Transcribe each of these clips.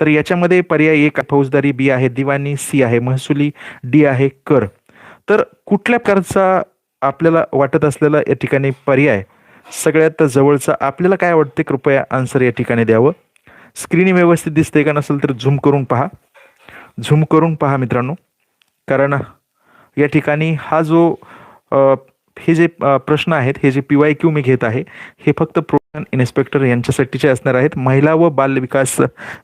तर याच्यामध्ये पर्याय एक फौजदारी बी आहे दिवाणी सी आहे महसुली डी आहे कर. तर कुठल्या प्रकारचा आपल्याला वाटत असलेला या ठिकाणी पर्याय? सगळ्यात जवळचा आपल्याला काय वाटते? कृपया आन्सर या ठिकाणी द्यावं. स्क्रीन व्यवस्थित दिसते का नसेल तर झूम करून पहा. झूम करून पहा मित्रांनो. कारण या ठिकाणी हा जो हे जे प्रश्न आहेत हे जे पी वाय क्यू मी घेत आहे हे फक्त प्रोडक्शन इन्स्पेक्टर यांच्यासाठीचे असणार आहेत. महिला व बाल विकास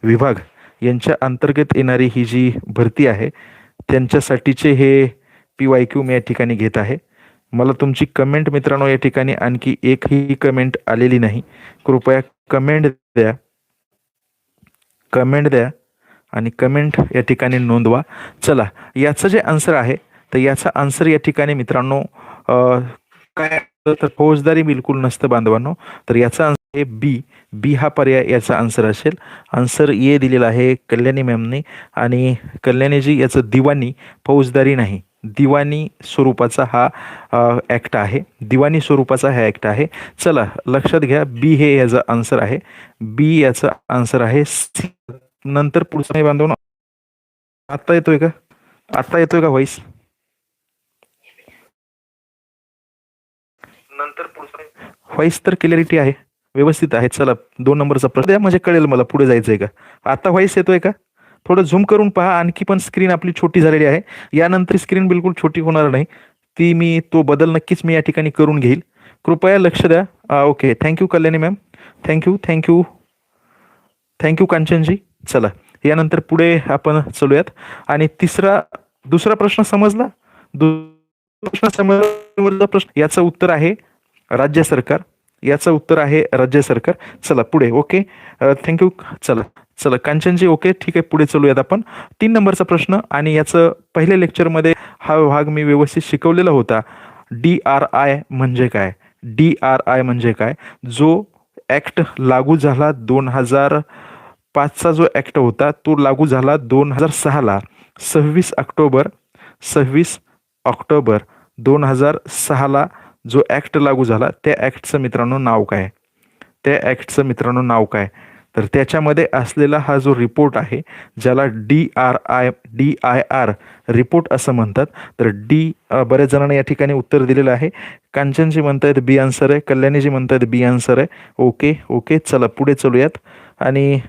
विभाग यांच्या अंतर्गत येणारी ही जी भरती आहे त्यांच्यासाठीचे हे पी वाय क्यू मी या ठिकाणी घेत आहे. मला तुमची कमेंट मित्रांनो या ठिकाणी आणखी एकही कमेंट आलेली नाही. कृपया कमेंट द्या. कमेंट द्या आणि कमेंट या ठिकाणी नोंदवा. चला याचं जे आन्सर आहे तर याचा आन्सर या ठिकाणी मित्रांनो काय तर फौजदारी बिलकुल नसतं बांधवांनो. तर याचा आन्सर आहे बी बी हा पर्याय याचा आन्सर असेल. आन्सर ए दिलेला आहे कल्याणी मॅमने आणि कल्याणीजी याचं दिवाणी फौजदारी नाही. दिवाणी स्वरूपाचा हा ॲक्ट आहे. दिवाणी स्वरूपाचा हा ॲक्ट आहे. चला लक्षात घ्या बी हे याचं आन्सर आहे. बी याचं आन्सर आहे सी नंतर पुढचं नाही बांधव आत्ता येतोय का? आत्ता येतोय का व्हॉइस नंतर व्हॉइस तर क्लिअरिटी आहे व्यवस्थित आहे. चला दोन नंबरचा प्रश्न द्या म्हणजे कळेल मला पुढे जायचं आहे का? आता व्हॉइस येतोय का? थोडं झूम करून पहा आणखी पण स्क्रीन आपली छोटी झालेली आहे. यानंतर स्क्रीन बिलकुल छोटी होणार नाही. ती मी तो बदल नक्कीच मी या ठिकाणी करून घेईल. कृपया लक्ष द्या. आ, okay. Thank you Kalyani ma'am thank you thank you thank you Kanchanji. चला यानंतर पुढे आपण चलूयात. आणि तिसरा दुसरा प्रश्न समजला? दु- प्रश्न समजला प्रश्न याचं उत्तर आहे राज्य सरकार. याचं उत्तर आहे राज्य सरकार. चला पुढे ओके थँक्यू चला चला कांचनजी ओके ठीक आहे पुढे चलूयात आपण. तीन नंबरचा प्रश्न आणि याचं पहिल्या लेक्चरमध्ये हा भाग मी व्यवस्थित शिकवलेला होता. डी आर आय म्हणजे काय? डी आर आय म्हणजे काय? जो ॲक्ट लागू झाला दोन हजार पाचचा जो ॲक्ट होता तो लागू झाला दोन हजार सहाला सव्वीस ऑक्टोबर सव्वीस ऑक्टोबर दोन हजार सहाला जो ॲक्ट लागू झाला त्या ॲक्टचं मित्रांनो नाव काय? त्या ॲक्टचं मित्रांनो नाव काय? तर त्याच्यामध्ये असलेला हा जो रिपोर्ट आहे ज्याला D R I D I R report असं म्हणतात. तर डी बऱ्याच जणांनी या ठिकाणी उत्तर दिलेलं आहे. कांचनजी म्हणतायत बी आन्सर आहे. कल्याणीजी म्हणतायत बी आन्सर आहे. ओके ओके चला पुढे चलूयात. आणि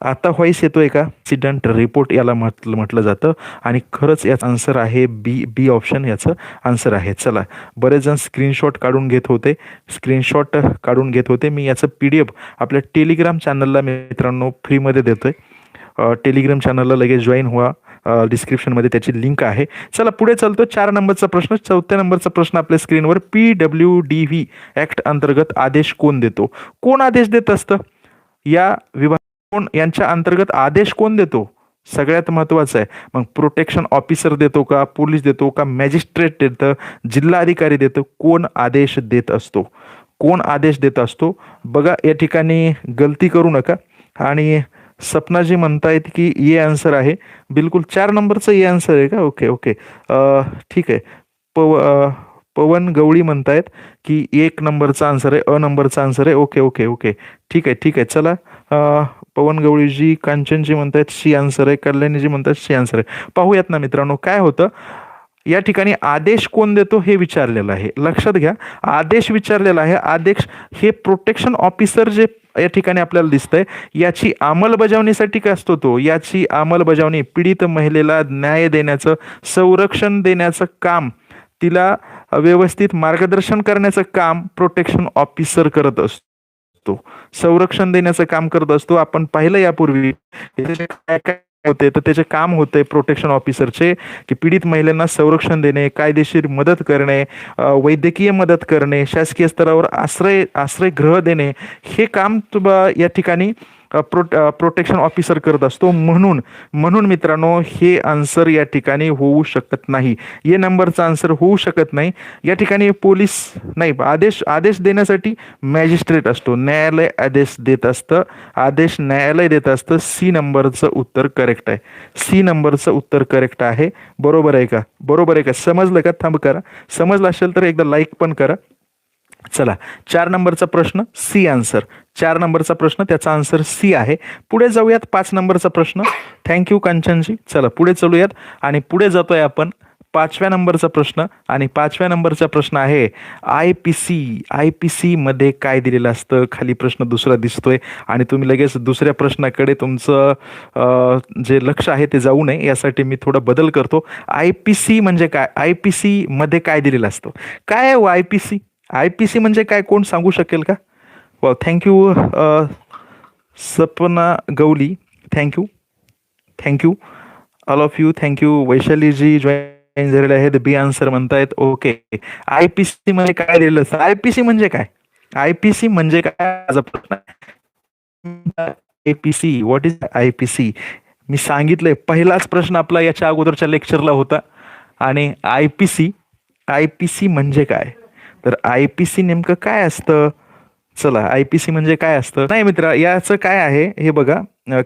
आता व्हॉइस येतोय का? सिडंट रिपोर्ट याला म्हटलं म्हटलं जातं. आणि खरंच याचं आन्सर आहे बी बी ऑप्शन याचं आन्सर आहे. चला बरेच जण स्क्रीनशॉट काढून घेत होते. स्क्रीनशॉट काढून घेत होते. मी याचं पी डी एफ आपल्या टेलिग्राम चॅनलला मित्रांनो फ्रीमध्ये देतोय. टेलिग्राम चॅनलला लगेच जॉईन व्हा. डिस्क्रिप्शनमध्ये त्याची लिंक आहे. चला पुढे चालतो. चार नंबरचा प्रश्न. चौथ्या नंबरचा प्रश्न आपल्या स्क्रीनवर P W D V act अंतर्गत आदेश कोण देतो? कोण आदेश देत असतं? या विभाग कोण यांच्या अंतर्गत आदेश कोण देतो? सगळ्यात महत्त्वाचं आहे. मग प्रोटेक्शन ऑफिसर देतो का पोलीस देतो का मॅजिस्ट्रेट देतं जिल्हाधिकारी देतं कोण आदेश देत असतो? कोण आदेश देत असतो? बघा या ठिकाणी गलती करू नका. आणि सपनाजी म्हणतायत की ये आन्सर आहे. बिलकुल चार नंबरचं ये आन्सर आहे का? ओके ओके ठीक आहे. पव पवन गवळी म्हणतायत की एक नंबरचा आन्सर आहे अ नंबरचा आन्सर आहे. ओके ओके ओके ठीक आहे ठीक आहे. चला पवन गवळीजी कांचनजी म्हणतात शी आन्सर आहे कल्याणीजी म्हणतात शी आन्सर आहे पाहूयात ना मित्रांनो काय होतं? या ठिकाणी आदेश कोण देतो हे विचारलेलं आहे. लक्षात घ्या आदेश विचारलेला आहे. आदेश हे प्रोटेक्शन ऑफिसर जे या ठिकाणी आपल्याला दिसतंय याची अंमलबजावणीसाठी काय असतो तो? याची अंमलबजावणी पीडित महिलेला न्याय देण्याचं संरक्षण देण्याचं काम तिला व्यवस्थित मार्गदर्शन करण्याचं काम प्रोटेक्शन ऑफिसर करत असतो. संरक्षण देण्याचं काम करत असतो. आपण पाहिलं यापूर्वी काय काय होते? तर त्याचे काम होते प्रोटेक्शन ऑफिसरचे की पीडित महिलांना संरक्षण देणे कायदेशीर मदत करणे वैद्यकीय मदत करणे शासकीय स्तरावर आश्रय आश्रय ग्रह देणे. हे काम या ठिकाणी प्रोट प्रोटेक्शन ऑफिसर करत असतो. म्हणून म्हणून मित्रांनो हे आन्सर या ठिकाणी होऊ शकत नाही. ये नंबरचा आन्सर होऊ शकत नाही. या ठिकाणी पोलीस नाही आदेश आदेश देण्यासाठी मॅजिस्ट्रेट असतो. न्यायालय आदेश देत असतं. आदेश न्यायालय देत असतं. सी नंबरचं उत्तर करेक्ट आहे. सी नंबरचं उत्तर करेक्ट आहे. बरोबर आहे का? बरोबर आहे का? समजलं का? थांब करा. समजलं असेल तर एकदा लाईक पण करा. चला चार नंबरचा प्रश्न सी आन्सर. चार नंबरचा प्रश्न त्याचा आन्सर सी आहे. पुढे जाऊयात पाच नंबरचा प्रश्न. Thank you Kanchanji. चला पुढे चलूयात आणि पुढे जातोय आपण पाचव्या नंबरचा प्रश्न. आणि पाचव्या नंबरचा प्रश्न आहे I P C I P C मध्ये काय दिलेलं असतं? खाली प्रश्न दुसरा दिसतोय. आणि तुम्ही लगेच दुसऱ्या प्रश्नाकडे तुमचं जे लक्ष आहे ते जाऊ नये. यासाठी मी थोडा बदल करतो. आय पी सी म्हणजे काय? आय पी सी मध्ये काय दिलेलं असतं? काय आहे I P C I P C म्हणजे काय? कोण सांगू शकेल का? वा thank you Sapna Gauli thank you thank you all of you thank you Vaishaliji join झालेले आहेत. बी आन्सर म्हणतायत. ओके आय पी सी मध्ये काय दिलेलं? असतं आय पी सी म्हणजे काय? आय पी सी म्हणजे काय? माझा प्रश्न I P C what is I P C मी सांगितलंय. पहिलाच प्रश्न आपला याच्या अगोदरच्या लेक्चरला होता. आणि I P C I P C म्हणजे काय? तर आय पी सी नेमकं काय असतं? चला आय पी सी म्हणजे काय असतं? नाही मित्र याचं काय आहे? हे बघा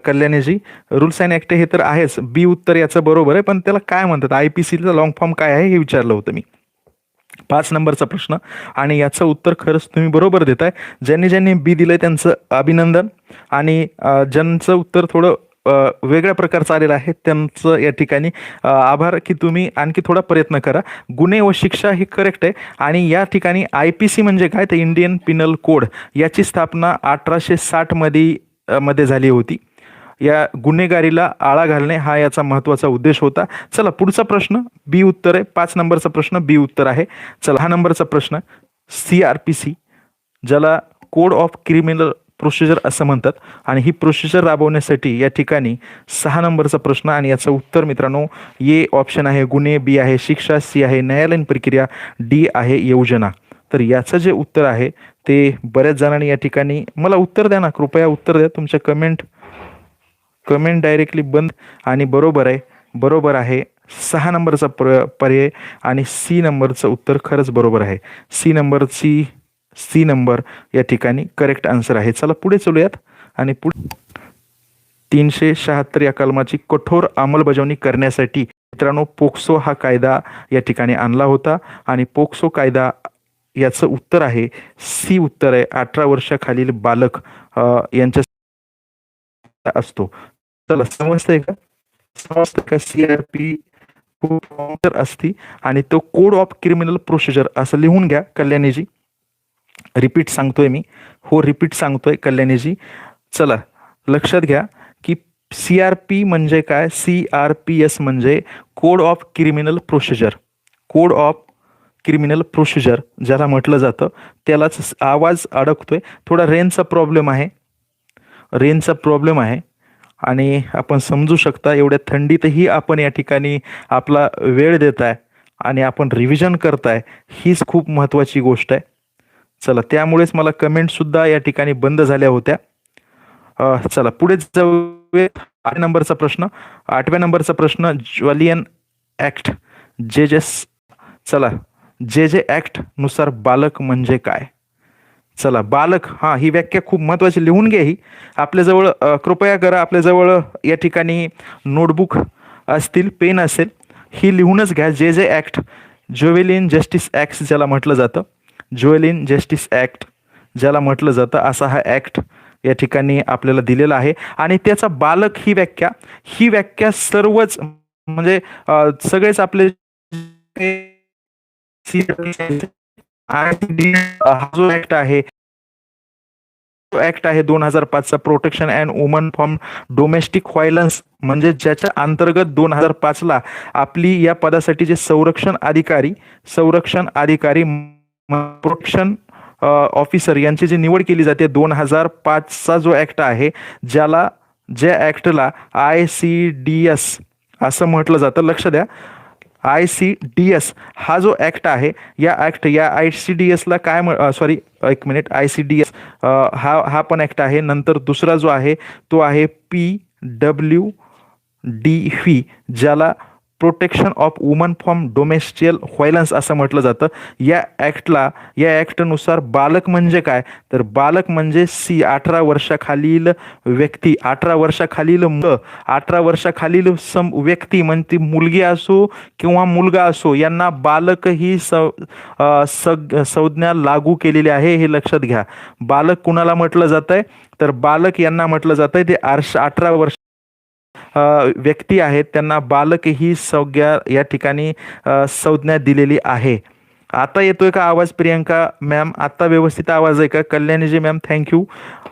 कल्याणीजी रुल्स अँड ऍक्ट हे तर आहेच. बी उत्तर याचं बरोबर आहे पण त्याला काय म्हणतात? आय पी सीचा लॉंग फॉर्म काय आहे? हे विचारलं होतं मी. पाच नंबरचा प्रश्न. आणि याचं उत्तर खरंच तुम्ही बरोबर देताय. ज्यांनी ज्यांनी बी दिलंय त्यांचं अभिनंदन. आणि ज्यांचं उत्तर थोडं वेगळ्या प्रकारचं आलेलं आहे. त्यांचं या ठिकाणी आभार की तुम्ही आणखी थोडा प्रयत्न करा. गुन्हे व शिक्षा हे करेक्ट आहे. आणि या ठिकाणी आय पी सी म्हणजे काय? तर इंडियन पिनल कोड याची स्थापना अठराशे साठमध्ये मध्ये झाली होती. या गुन्हेगारीला आळा घालणे हा याचा महत्त्वाचा उद्देश होता. चला पुढचा प्रश्न बी उत्तर आहे. पाच नंबरचा प्रश्न बी उत्तर आहे. चला हा नंबरचा प्रश्न सी आर पी सी ज्याला कोड ऑफ क्रिमिनल प्रोसिजर असं म्हणतात. आणि ही प्रोसिजर राबवण्यासाठी या ठिकाणी सहा नंबरचा प्रश्न आणि याचं उत्तर मित्रांनो ए ऑप्शन आहे गुन्हे बी आहे शिक्षा सी आहे न्यायालयीन प्रक्रिया डी आहे योजना. तर याचं जे उत्तर आहे ते बऱ्याच जणांनी या ठिकाणी मला उत्तर द्या ना कृपया उत्तर द्या तुमच्या कमेंट कमेंट डायरेक्टली बंद आणि बरोबर आहे बरोबर आहे सहा नंबरचा प्र पर्याय आणि सी नंबरचं उत्तर खरंच बरोबर आहे. सी नंबरची सी नंबर या ठिकाणी करेक्ट आन्सर आहे. चला पुढे चलूयात आणि पुढे तीनशे शहात्तर या कलमाची कठोर अंमलबजावणी करण्यासाठी मित्रांनो पोक्सो हा कायदा या ठिकाणी आणला होता आणि पोक्सो कायदा याचं उत्तर आहे सी उत्तर आहे. अठरा वर्षाखालील बालक यांच्या असतो. चला समजतंय का? समजतं का? सी आर पी असती आणि तो कोड ऑफ क्रिमिनल प्रोसिजर असं लिहून घ्या कल्याणीजी. रिपीट सांगतोय मी. हो रिपीट सांगतोय कल्याणीजी. चला लक्षात घ्या की सी आर पी म्हणजे काय? सी आर पी एस म्हणजे code of criminal procedure code of criminal procedure ज्याला म्हटलं जातं त्यालाच आवाज अडकतोय. थोडा रेंजचा प्रॉब्लेम आहे. रेंजचा प्रॉब्लेम आहे. आणि आपण समजू शकता एवढ्या थंडीतही आपण या ठिकाणी आपला वेळ देत आहे आणि आपण रिव्हिजन करताय हीच खूप महत्त्वाची गोष्ट आहे. चला त्यामुळेच मला कमेंटसुद्धा या ठिकाणी बंद झाल्या होत्या. चला पुढे जाऊया. आठ नंबरचा प्रश्न. आठव्या नंबरचा प्रश्न ज्वलियन ॲक्ट जे जे चला जे जे ऍक्टनुसार बालक म्हणजे काय? चला बालक हा ही व्याख्या खूप महत्वाची लिहून घ्या ही. आपल्याजवळ कृपया करा आपल्याजवळ या ठिकाणी नोटबुक असतील पेन असेल ही लिहूनच घ्या. जे जे ॲक्ट ज्युवेलियन जस्टिस ऍक्ट ज्याला म्हटलं जातं. ज्युवेलिन जस्टिस ॲक्ट ज्याला म्हटलं जातं असा हा ॲक्ट या ठिकाणी आपल्याला दिलेला आहे. आणि त्याचा बालक ही व्याख्या ही व्याख्या सर्वच म्हणजे सगळेच आपले हा जो ऍक्ट आहे ऍक्ट आहे दोन हजार पाचचा protection and woman from domestic violence म्हणजे ज्याच्या अंतर्गत दोन हजार पाचला आपली या पदासाठी जे संरक्षण अधिकारी संरक्षण अधिकारी प्रोटेक्शन ऑफिसर uh, यांची जी निवड केली जाते दोन हजार पाचचा जो ॲक्ट आहे ज्याला ज्या ॲक्टला आय सी डी एस असं म्हटलं जातं. लक्ष द्या. आय सी डी एस हा जो ॲक्ट आहे या ॲक्ट या आय सी डी एसला काय म्हण uh, सॉरी एक minute I C D S हा हा पण ॲक्ट आहे. नंतर दुसरा जो आहे तो आहे पी डब्ल्यू डी व्ही ज्याला protection of woman from domestic violence असं म्हटलं जातं. या ॲक्टला या ॲक्टनुसार बालक म्हणजे काय? तर बालक म्हणजे सी अठरा वर्षाखालील व्यक्ती. अठरा वर्षाखालील मुलं. अठरा वर्षाखालील सम व्यक्ती म्हणजे ती मुलगी असो किंवा मुलगा असो यांना बालक ही स सग संज्ञा लागू केलेली आहे हे लक्षात घ्या. बालक कुणाला म्हटलं जात आहे तर बालक यांना म्हटलं जात आहे ते आर्ष अठरा वर्ष व्यक्ती आहेत त्यांना बालक ही संज्ञा या ठिकाणी संज्ञा दिलेली आहे. आता येतोय का आवाज प्रियंका? मॅम आता व्यवस्थित आवाज आहे का? कल्याणीजी मॅम थँक्यू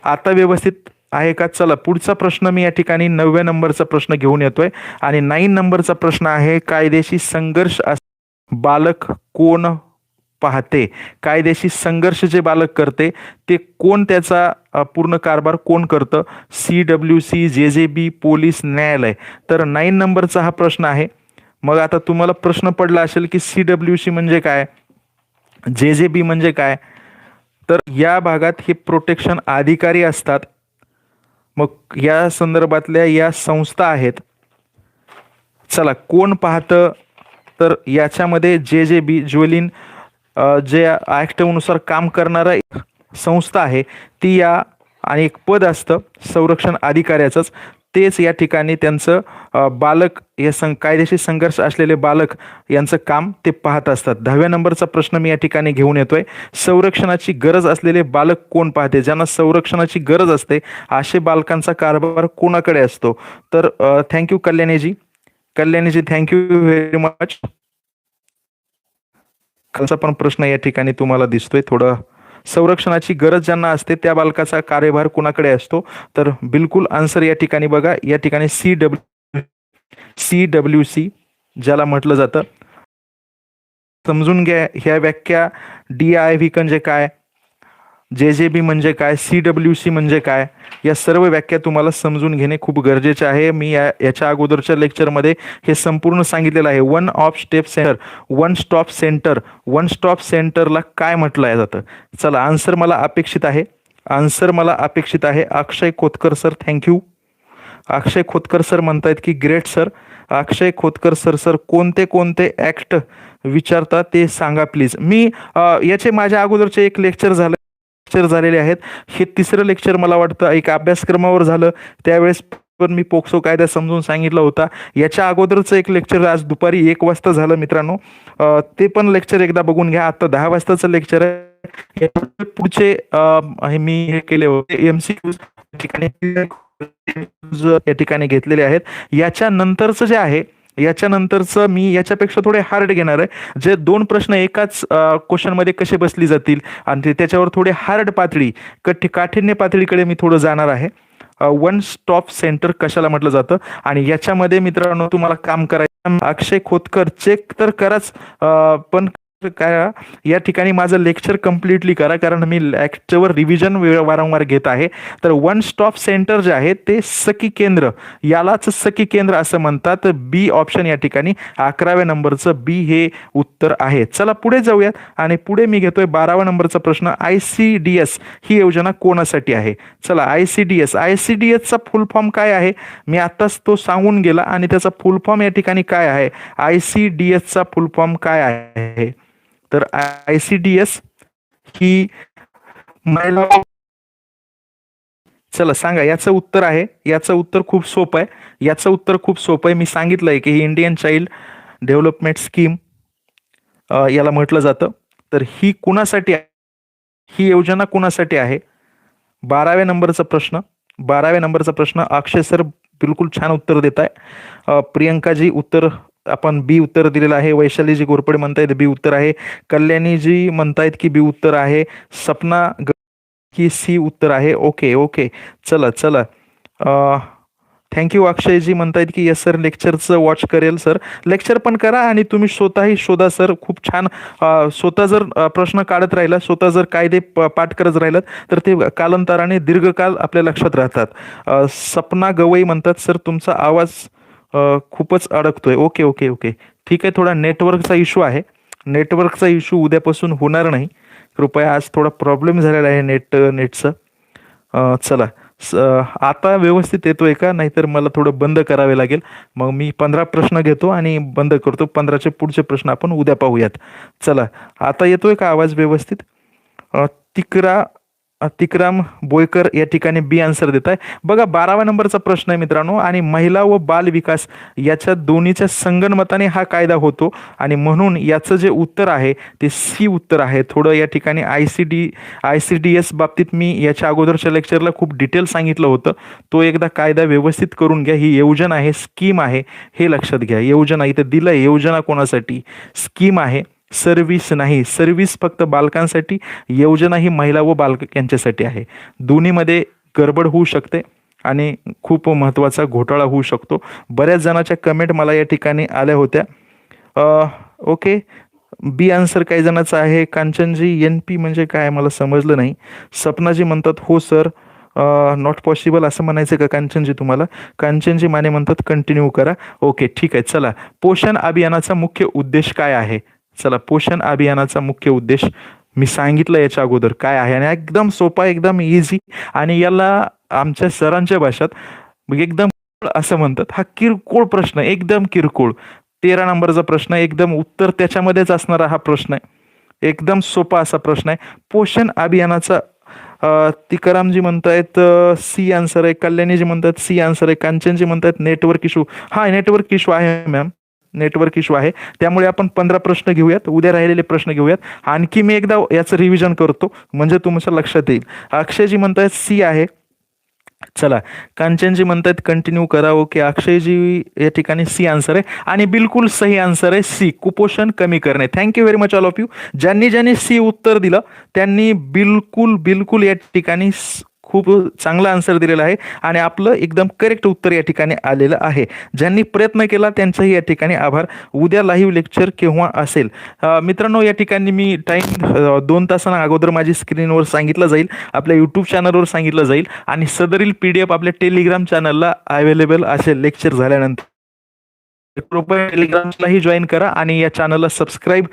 आता व्यवस्थित आहे का? चला पुढचा प्रश्न मी या ठिकाणी नवव्या नंबरचा प्रश्न घेऊन येतोय. आणि नाईन नंबरचा प्रश्न आहे कायदेशी संघर्ष बालक कोण पाहते. कायदेशी संघर्ष जे बालक करते ते कोण त्याचा पूर्ण कारभार कोण करतं? सी डब्ल्यू सी जे जे बी पोलीस न्यायालय. तर नाईन नंबरचा हा प्रश्न आहे. मग आता तुम्हाला प्रश्न पडला असेल की सी डब्ल्यू सी म्हणजे काय? जे जे बी म्हणजे काय? तर या भागात हे प्रोटेक्शन अधिकारी असतात. मग या संदर्भातल्या या संस्था आहेत. चला कोण पाहतं? तर याच्यामध्ये जे जे बी ज्वेलिन जे ॲक्टनुसार काम करणारा एक संस्था आहे ती या आणि एक पद असतं संरक्षण अधिकाऱ्याचंच. तेच या ठिकाणी त्यांचं बालक हे सं कायदेशीर संघर्ष असलेले बालक यांचं काम ते पाहत असतात. दहाव्या नंबरचा प्रश्न मी या ठिकाणी घेऊन येतोय. संरक्षणाची गरज असलेले बालक कोण पाहते? ज्यांना संरक्षणाची गरज असते असे बालकांचा कारभार कोणाकडे असतो? तर thank you Kalyaniji. Kalyaniji thank you very much. खालचा पण प्रश्न या ठिकाणी तुम्हाला दिसतोय. थोडं संरक्षणाची गरज ज्यांना असते त्या बालकाचा कार्यभार कुणाकडे असतो? तर बिलकुल आन्सर या ठिकाणी बघा. या ठिकाणी C W C W C ज्याला म्हटलं जातं. समजून घ्या ह्या व्याख्या डी आय व्ही म्हणजे काय? जे जे बी म्हणजे काय सी डब्ल्यू सी म्हणजे काय या सर्व व्याख्या तुम्हाला समजून घेणे खूप गरजेचे आहे. मी या याच्या अगोदरच्या लेक्चरमध्ये हे संपूर्ण सांगितलेलं आहे. One of step centre one stop centre one stop सेंटरला काय म्हटलं जातं चला आन्सर मला अपेक्षित आहे. आन्सर मला अपेक्षित आहे. Akshay Khotkar sir thank you Akshay Khotkar sir म्हणतायत की great sir Akshay Khotkar sir sir कोणते कोणते ॲक्ट विचारता ते सांगा प्लीज मी याचे माझ्या अगोदरचे एक लेक्चर झालं. लेक्चर झालेले आहेत. हे तिसरं लेक्चर मला वाटतं एक अभ्यासक्रमावर झालं. त्यावेळेस पण मी पोक्सो कायदा समजून सांगितला होता. याच्या अगोदरचं एक लेक्चर आज दुपारी एक वाजता झालं मित्रांनो. ते पण लेक्चर एकदा बघून घ्या. आता दहा वाजताचं लेक्चर आहे. पुढचे मी हे केले होते. एम सी ठिकाणी या ठिकाणी घेतलेले आहेत. याच्या नंतरचं जे आहे याच्यानंतरचं मी याच्यापेक्षा थोडे हार्ड घेणार आहे. जे दोन प्रश्न एकाच क्वेश्चनमध्ये कसे बसली जातील आणि ते त्याच्यावर थोडे हार्ड पातळी कठी काठिण्य पातळीकडे मी थोडं जाणार आहे. वन स्टॉप सेंटर कशाला म्हटलं जातं? आणि याच्यामध्ये मित्रांनो तुम्हाला काम करायचं अक्षय खोतकर चेक तर कराच पण काय या ठिकाणी माझं लेक्चर कम्प्लिटली करा कारण मी लेक्चरवर रिव्हिजन वारंवार घेत आहे. तर वन स्टॉप सेंटर जे आहे ते सखी केंद्र यालाच सखी केंद्र असं म्हणतात. बी ऑप्शन या ठिकाणी अकराव्या नंबरचं बी हे उत्तर आहे. चला पुढे जाऊयात. आणि पुढे मी घेतोय बारावा नंबरचा प्रश्न आय सी डी एस ही योजना कोणासाठी आहे? चला I C D S I C D एसचा full form काय आहे? मी आत्ताच तो सांगून गेला. आणि त्याचा फुल फॉर्म या ठिकाणी काय आहे? आय सी डी एसचा फुल फॉर्म काय आहे? तर आय सी डी एस ही महिला चला सांगा याचं उत्तर आहे. याचं उत्तर खूप सोपं आहे. याचं उत्तर खूप सोपं आहे. मी सांगितलंय की ही इंडियन चाइल्ड डेव्हलपमेंट स्कीम याला म्हटलं जातं. तर ही कुणासाठी आहे? ही योजना कुणासाठी आहे? बाराव्या नंबरचा प्रश्न. बाराव्या नंबरचा प्रश्न अक्षय सर बिलकुल छान उत्तर देत आहे प्रियंकाजी उत्तर आपण बी उत्तर दिलेलं आहे. वैशालीजी घोरपडे म्हणतायत बी उत्तर आहे. कल्याणीजी म्हणतायत की बी उत्तर आहे. सपना ग- की सी उत्तर आहे. Okay okay. चला चला. थँक्यू अक्षयजी म्हणतायत की यस सर लेक्चरचं वॉच करेल सर लेक्चर पण करा आणि तुम्ही स्वतःही शोधा सर खूप छान. स्वतः जर प्रश्न काढत राहिला स्वतः जर कायदे प- पाठ करत राहिलात तर ते कालांतराने दीर्घकाल आपल्या लक्षात राहतात. सपना गवई म्हणतात सर तुमचा आवाज खूपच अडकतोय. Okay okay okay. ठीक आहे थोडा नेटवर्कचा इश्यू आहे. नेटवर्कचा इश्यू उद्यापासून होणार नाही. कृपया आज थोडा प्रॉब्लेम झालेला आहे नेट नेटचं चला. स आता व्यवस्थित येतोय का? नाहीतर मला थोडं बंद करावे लागेल. मग मी पंधरा प्रश्न घेतो आणि बंद करतो. पंधराचे पुढचे प्रश्न आपण उद्या पाहूयात. चला. आता येतोय का आवाज व्यवस्थित? तिकरा अ, तिकराम बोयकर या ठिकाणी बी आन्सर देत आहे. बघा बाराव्या नंबरचा प्रश्न आहे मित्रांनो आणि महिला व बाल विकास याच्या दोन्हीच्या संगणमताने हा कायदा होतो. आणि म्हणून याचं जे उत्तर आहे ते सी उत्तर आहे. थोडं या ठिकाणी I C D I C D S बाबतीत मी याच्या अगोदरच्या लेक्चरला खूप डिटेल सांगितलं होतं. तो एकदा कायदा व्यवस्थित करून घ्या. ही योजना आहे स्कीम आहे हे लक्षात घ्या. योजना इथं दिलं आहे योजना कोणासाठी? स्कीम आहे. सर्विस नाही. सर्विस फक्त बालकांसाठी योजना ही महिला व बालक यांच्यासाठी आहे. दोन्हीमध्ये गडबड होऊ शकते आणि खूप महत्त्वाचा घोटाळा होऊ शकतो. बऱ्याच जणाच्या कमेंट मला या ठिकाणी आल्या होत्या. ओके बी आन्सर काही जणाचं आहे. कांचनजी एन पी म्हणजे काय? मला समजलं नाही. सपनाजी म्हणतात हो सर नॉट पॉसिबल असं म्हणायचं का कांचनजी तुम्हाला? कांचनजी माने म्हणतात कंटिन्यू करा. ओके ठीक आहे. चला. पोषण अभियानाचा मुख्य उद्देश काय आहे? चला पोषण अभियानाचा मुख्य उद्देश मी सांगितलं याच्या अगोदर काय आहे. आणि एकदम सोपा एकदम इझी आणि याला आमच्या सरांच्या भाषेत म्हणजे एकदम असं म्हणतात हा किरकोळ प्रश्न एकदम किरकोळ. तेरा नंबरचा प्रश्न एकदम उत्तर त्याच्यामध्येच असणारा हा प्रश्न आहे. एकदम सोपा असा प्रश्न आहे. पोषण अभियानाचा तिकारामजी म्हणतायत सी आन्सर आहे कल्याणीजी म्हणतात सी आन्सर आहे कांचनजी म्हणतात नेटवर्क इशू हा नेटवर्क इशू आहे मॅम नेटवर्क इशू आहे. त्यामुळे आपण पंधरा प्रश्न घेऊयात उद्या राहिलेले प्रश्न घेऊयात. आणखी मी एकदा याचं रिव्हिजन करतो म्हणजे तुमच्या लक्षात येईल. अक्षयजी म्हणतायत सी आहे. चला कांचनजी म्हणतात कंटिन्यू करा ओके. अक्षयजी या ठिकाणी सी आन्सर आहे. आणि बिलकुल सही आन्सर आहे सी. कुपोषण कमी करणे. Thank you very much all of you ज्यांनी ज्यांनी सी उत्तर दिलं त्यांनी बिलकुल बिलकुल या ठिकाणी खूप चांगला आन्सर दिलेला आहे आणि आपलं एकदम करेक्ट उत्तर या ठिकाणी आलेलं आहे. ज्यांनी प्रयत्न केला त्यांचाही या ठिकाणी आभार. उद्या लाईव्ह लेक्चर केव्हा असेल? मित्रांनो या ठिकाणी मी टाईम दोन तासांना अगोदर माझी स्क्रीनवर सांगितलं जाईल आपल्या यूट्यूब चॅनलवर सांगितलं जाईल आणि सदरील पी डी एफ आपल्या टेलिग्राम चॅनलला अवेलेबल असेल लेक्चर झाल्यानंतर कृपया टेलिग्रामलाही जॉईन करा आणि या चॅनलला सबस्क्राईब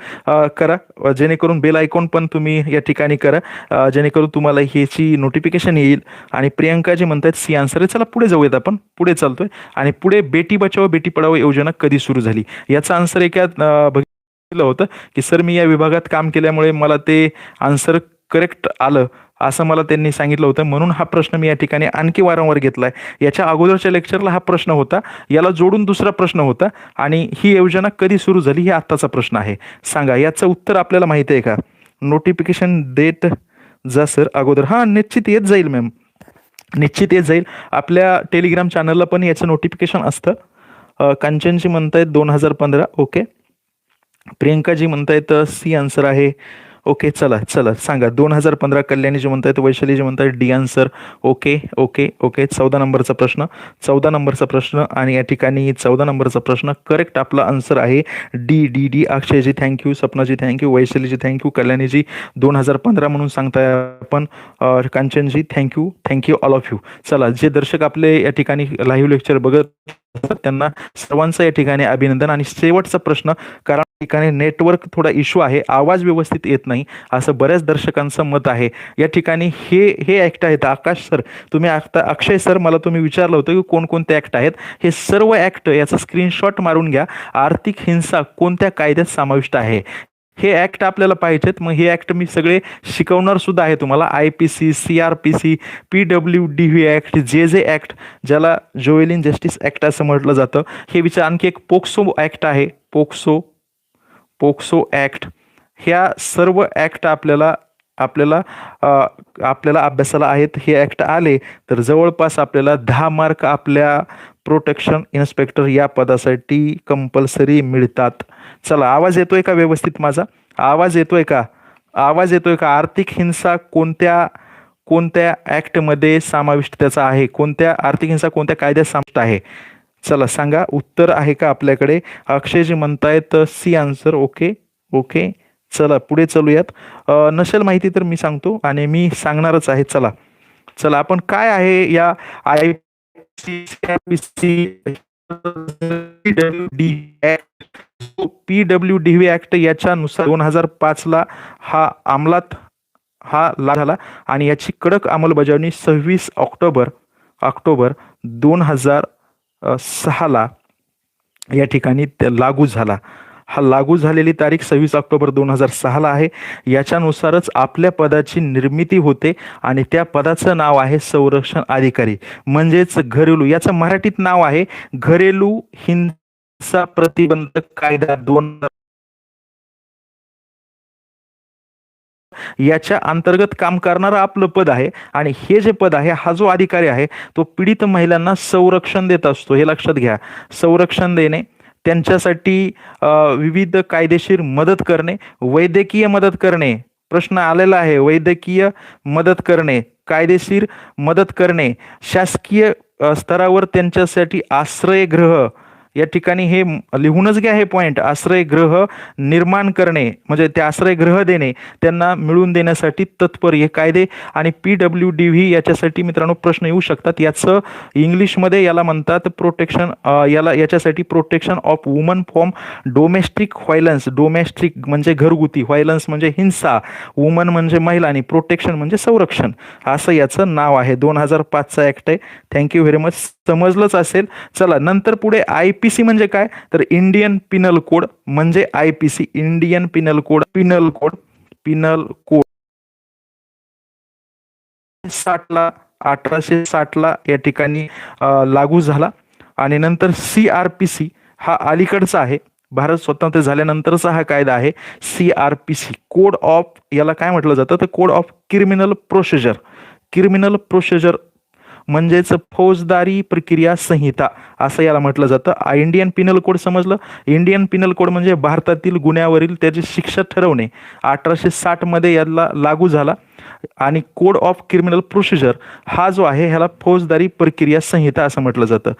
करा. जेणेकरून बेल आयकॉन पण तुम्ही या ठिकाणी करा. जेणेकरून तुम्हाला ह्याची नोटिफिकेशन येईल. आणि प्रियंका जे म्हणतात सी आन्सर आहे. चला पुढे जाऊयात आपण. पुढे चालतोय. आणि पुढे बेटी बचाओ बेटी पढाओ योजना कधी सुरू झाली? याचा आन्सर एका बघितलं होतं की सर मी या विभागात काम केल्यामुळे मला ते आन्सर करेक्ट आलं असं मला त्यांनी सांगितलं होतं. म्हणून हा प्रश्न मी या ठिकाणी आणखी वारंवार घेतलाय. याच्या अगोदरच्या लेक्चरला हा प्रश्न होता. याला जोडून दुसरा प्रश्न होता. आणि ही योजना कधी सुरू झाली हे आत्ताचा प्रश्न आहे. सांगा याचं उत्तर आपल्याला माहिती आहे का? नोटिफिकेशन डेट जा सर अगोदर. हां निश्चित येत जाईल मॅम निश्चित येत जाईल. आपल्या टेलिग्राम चॅनलला पण याचं नोटिफिकेशन असतं. कांचनजी म्हणतायत दोन हजार पंधरा. ओके प्रियंकाजी म्हणतायत सी आन्सर आहे. ओके चला चला सांगा. दोन हजार पंधरा कल्याणीजी म्हणतायत वैशालीजी म्हणतायत D answer okay okay okay. चौदा नंबरचा प्रश्न. चौदा नंबरचा प्रश्न आणि या ठिकाणी चौदा नंबरचा प्रश्न. करेक्ट आपला आन्सर आहे D D D. Akshayji thank you Sapnaji thank you Vaishaliji thank you Kalyaniji. दोन हजार पंधरा म्हणून सांगताय आपण Kanchanji thank you thank you all of you चला जे दर्शक आपले या ठिकाणी लाईव्ह लेक्चर बघत त्यांना सर्वांचं या ठिकाणी अभिनंदन. आणि शेवटचा प्रश्न कारण ठिकाणी नेटवर्क थोडा इश्यू आहे. आवाज व्यवस्थित येत नाही असं बऱ्याच दर्शकांचं मत आहे. या ठिकाणी हे हे ॲक्ट आहेत. आकाश सर तुम्ही आता अक्षय सर मला तुम्ही विचारलं होतं की कोणकोणते ॲक्ट आहेत? हे सर्व ॲक्ट याचा स्क्रीनशॉट मारून घ्या. आर्थिक हिंसा कोणत्या कायद्यात समाविष्ट आहे? हे ॲक्ट आपल्याला पाहिजेत. मग हे ॲक्ट मी सगळे शिकवणार सुद्धा आहे तुम्हाला. I P C C R P C P W D V act जे जे ॲक्ट ज्याला जोएलिन जस्टिस ॲक्ट असं म्हटलं जातं. हे विचार आणखी एक पोक्सो ॲक्ट आहे. पोक्सो पोक्सो ॲक्ट ह्या सर्व ॲक्ट आपल्याला आपल्याला आपल्याला अभ्यासाला आहेत हे ॲक्ट आले तर जवळपास आपल्याला दहा मार्क आपल्या प्रोटेक्शन इन्स्पेक्टर या पदासाठी कंपल्सरी मिळतात. चला आवाज येतोय का व्यवस्थित माझा? आवाज येतोय का? आवाज येतोय का? आर्थिक हिंसा कोणत्या कोणत्या ॲक्टमध्ये समाविष्ट त्याचा आहे? कोणत्या आर्थिक हिंसा कोणत्या कायद्यात समाविष्ट आहे? चला सांगा उत्तर आहे का आपल्याकडे? अक्षयजी म्हणतायत सी आन्सर ओके ओके चला पुढे चालूयात. नसेल माहिती तर मी सांगतो आणि मी सांगणारच आहे चला. चला आपण काय आहे या I P W D V act याच्यानुसार दोन हजार पाचला हा अंमलात हा ला झाला आणि याची कडक अंमलबजावणी सव्वीस ऑक्टोबर ऑक्टोबर दोन हजार सहाला या ठिकाणी लागू झाला. हा लागू झालेली तारीख सव्वीस ऑक्टोबर दोन हजार सहाला आहे. याच्यानुसारच आपल्या पदाची निर्मिती होते आणि त्या पदाचं नाव आहे संरक्षण अधिकारी. म्हणजेच घरेलू याचं मराठीत नाव आहे घरेलू हिंसा प्रतिबंधक कायदा दोन याच्या अंतर्गत काम करणारं आपलं पद आहे. आणि हे जे पद आहे हा जो अधिकारी आहे तो पीडित महिलांना संरक्षण देत असतो. हे लक्षात घ्या. संरक्षण देणे त्यांच्यासाठी विविध कायदेशीर मदत करणे वैद्यकीय मदत करणे प्रश्न आलेला आहे. वैद्यकीय मदत करणे कायदेशीर मदत करणे शासकीय स्तरावर त्यांच्यासाठी आश्रयगृह या ठिकाणी हे लिहूनच घ्या हे आश्रय ग्रह निर्माण करणे म्हणजे ते ग्रह देणे त्यांना मिळवून देण्यासाठी तत्पर हे कायदे आणि पी डब्ल्यू डी व्ही याच्यासाठी मित्रांनो प्रश्न येऊ शकतात. याचं इंग्लिशमध्ये याला म्हणतात प्रोटेक्शन याला याच्यासाठी protection of woman form domestic violence domestic म्हणजे घरगुती व्हायलन्स म्हणजे हिंसा वुमन म्हणजे महिला आणि प्रोटेक्शन म्हणजे संरक्षण. असं याचं नाव आहे. दोन हजार पाचचा ॲक्ट आहे. थँक्यू व्हेरी मच समजलंच असेल. चला नंतर पुढे आय पी सी म्हणजे काय? तर इंडियन पिनल कोड म्हणजे I P C Indian penal code penal code penal code साठला अठराशे साठला या ठिकाणी लागू झाला. आणि नंतर सी आर पी सी हा अलीकडचा आहे. भारत स्वतंत्र झाल्यानंतरचा हा कायदा आहे. C R P C code of याला काय म्हटलं जातं? तर code of criminal procedure criminal procedure म्हणजेच फौजदारी प्रक्रिया संहिता असं याला म्हटलं जातं. इंडियन पिनल कोड समजलं? इंडियन पिनल कोड म्हणजे भारतातील गुन्ह्यावरील त्याची शिक्षा ठरवणे. अठराशे साठमध्ये याला लागू झाला. आणि कोड ऑफ क्रिमिनल प्रोसिजर हा जो आहे ह्याला फौजदारी प्रक्रिया संहिता असं म्हटलं जातं.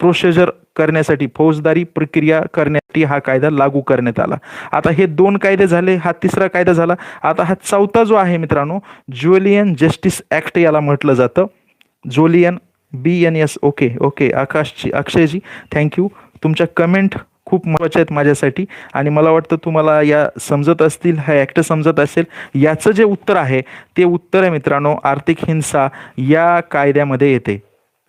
प्रोसिजर करण्यासाठी फौजदारी प्रक्रिया करण्यासाठी हा कायदा लागू करण्यात आला. आता हे दोन कायदे झाले हा तिसरा कायदा झाला. आता हा चौथा जो आहे मित्रांनो ज्युलियन जस्टिस ॲक्ट याला म्हटलं जातं. Julian B N S okay okay Akashji Akshayji thank you तुमच्या कमेंट खूप महत्त्वाच्या आहेत माझ्यासाठी आणि मला वाटतं तुम्हाला या समजत असतील हा ॲक्ट समजत असेल. याचं जे उत्तर आहे ते उत्तर आहे मित्रांनो आर्थिक हिंसा या कायद्यामध्ये येते.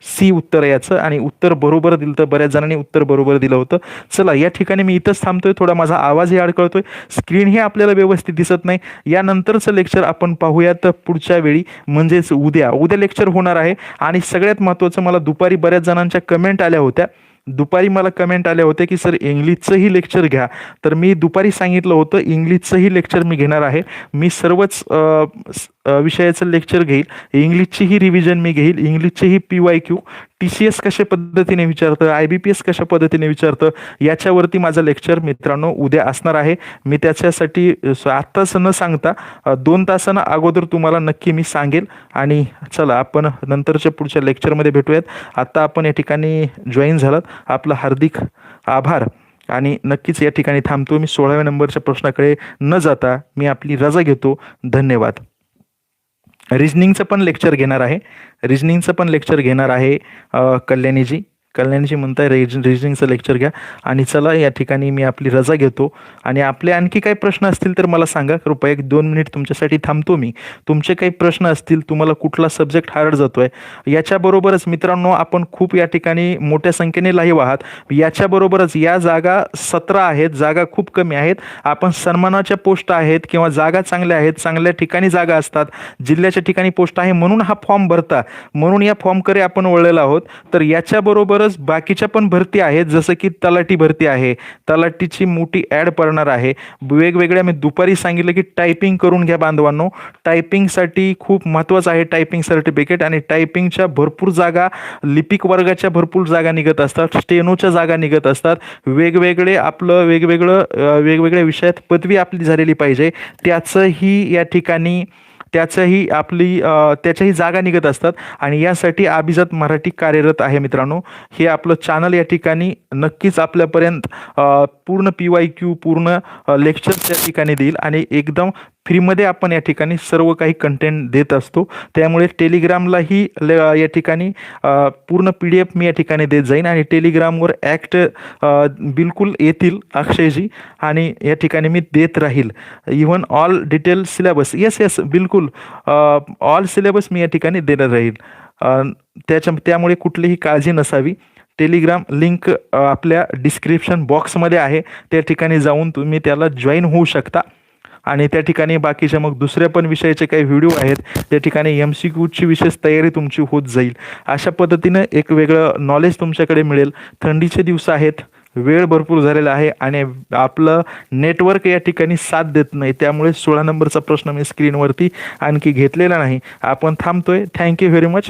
सी उत्तर आहे याचं आणि उत्तर बरोबर दिलं तर बऱ्याच जणांनी उत्तर बरोबर दिलं होतं. चला या ठिकाणी मी इथंच थांबतोय. थोडा माझा आवाजही अडकळतोय स्क्रीनही आपल्याला व्यवस्थित दिसत नाही. यानंतरचं लेक्चर आपण पाहूयात पुढच्या वेळी. म्हणजेच उद्या. उद्या लेक्चर होणार आहे. आणि सगळ्यात महत्त्वाचं मला दुपारी बऱ्याच जणांच्या कमेंट आल्या होत्या. दुपारी मला कमेंट आले होते की सर इंग्लिशचंही लेक्चर घ्या. तर मी दुपारी सांगितलं होतं इंग्लिशचंही लेक्चर मी घेणार आहे. मी सर्वच विषयाचं लेक्चर घेईल. इंग्लिशचीही रिव्हिजन मी घेईल. इंग्लिशचेही P Y Q T C S कशा पद्धतीने विचारतं? आय बी पी एस कशा पद्धतीने विचारतं? याच्यावरती माझं लेक्चर मित्रांनो उद्या असणार आहे. मी त्याच्यासाठी आत्ताच न सांगता दोन तासानं अगोदर तुम्हाला नक्की मी सांगेल. आणि चला आपण नंतरच्या पुढच्या लेक्चरमध्ये भेटूयात. आत्ता आपण या ठिकाणी जॉईन झालात. आपलं हार्दिक आभार. आणि नक्कीच या ठिकाणी थांबतो. मी सोळाव्या नंबरच्या प्रश्नाकडे न जाता मी आपली रजा घेतो. धन्यवाद. रिजनिंगचं पण लेक्चर घेणार आहे. रिजनिंगचं पण लेक्चर घेणार आहे कल्याणीजी. कल्याणशी म्हणताय रिज रिजनिंगचं लेक्चर घ्या. आणि चला या ठिकाणी मी आपली रजा घेतो. आणि आपले आणखी काही प्रश्न असतील तर मला सांगा. कृपया एक दोन मिनिट तुमच्यासाठी थांबतो मी. तुमचे काही प्रश्न असतील तुम्हाला कुठला सब्जेक्ट हार्ड जातोय याच्याबरोबरच मित्रांनो आपण खूप या ठिकाणी मोठ्या संख्येने लाईव्ह आहात. याच्याबरोबरच या जागा सतरा आहेत जागा खूप कमी आहेत. आपण सन्मानाच्या पोस्ट आहेत किंवा जागा चांगल्या आहेत चांगल्या ठिकाणी जागा असतात. जिल्ह्याच्या ठिकाणी पोस्ट आहे म्हणून हा फॉर्म भरता. म्हणून या फॉर्मकडे आपण वळलेला आहोत. तर याच्याबरोबर याच्याबरोबरच बाकीच्या पण भरती आहेत जसं की तलाठी भरती आहे. तलाठीची मोठी ॲड पडणार आहे. वेगवेगळ्या मी दुपारी सांगितलं की टायपिंग करून घ्या बांधवांनो. टायपिंगसाठी खूप महत्त्वाचं आहे टायपिंग सर्टिफिकेट आणि टायपिंगच्या भरपूर जागा लिपिक वर्गाच्या भरपूर जागा निघत असतात स्टेनोच्या जागा निघत असतात. वेगवेगळे आपलं वेगवेगळं वेगवेगळ्या विषयात पदवी आपली झालेली पाहिजे. त्याचंही या ठिकाणी त्याचंही आपली त्याच्याही जागा निघत असतात. आणि यासाठी अभिजात मराठी कार्यरत आहे मित्रांनो. हे आपलं चॅनल या ठिकाणी नक्कीच आपल्यापर्यंत पूर्ण पी वाय क्यू पूर्ण लेक्चर त्या ठिकाणी देईल. आणि एकदम फ्रीमध्ये आपण या ठिकाणी सर्व काही कंटेंट देत असतो. त्यामुळे टेलिग्रामलाही ल या ठिकाणी पूर्ण पी डी एफ मी या ठिकाणी देत जाईन आणि टेलिग्रामवर ॲक्ट बिलकुल येतील अक्षयजी आणि या ठिकाणी मी देत राहील. Even all detail syllabus yes yes बिलकुल ऑल सिलेबस मी या ठिकाणी देणार राहील. त्याच्या त्यामुळे कुठलीही काळजी नसावी. टेलिग्राम लिंक आपल्या डिस्क्रिप्शन बॉक्समध्ये आहे. त्या ठिकाणी जाऊन तुम्ही त्याला जॉईन होऊ शकता. आणि त्या ठिकाणी बाकीच्या मग दुसऱ्या पण विषयाचे काही व्हिडिओ आहेत त्या ठिकाणी एम सी क्यूची विशेष तयारी तुमची होत जाईल. अशा पद्धतीनं एक वेगळं नॉलेज तुमच्याकडे मिळेल. थंडीचे दिवस आहेत वेळ भरपूर झालेला आहे आणि आपलं नेटवर्क या ठिकाणी साथ देत नाही. त्यामुळे सोळा नंबरचा प्रश्न मी स्क्रीनवरती आणखी घेतलेला नाही. आपण थांबतोय. Thank you very much